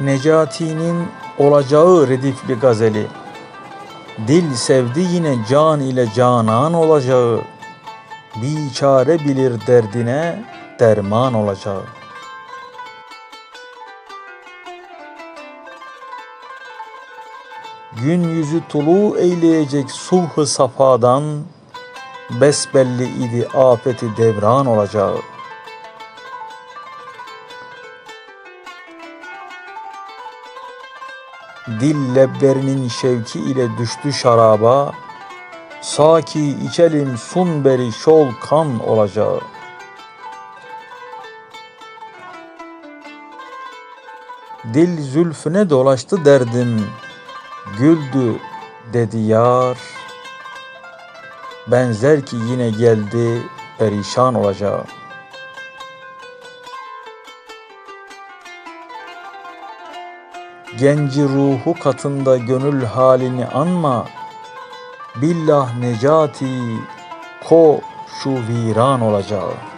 Necati'nin olacağı redifli gazeli. Dil sevdi yine can ile canan olacağı. Biçare bilir derdine derman olacağı. Gün yüzü tulu eyleyecek suh-ı safadan besbelli idi afeti devran olacağı. Dil leblerinin şevki ile düştü şaraba, Saki içelim sun beri şol kan olacağı. Dil zülfüne dolaştı derdim, güldü dedi yar. Benzer ki yine geldi perişan olacağı. Genci ruhu katında gönül halini anma. Billah necati ko şu viran olacağı.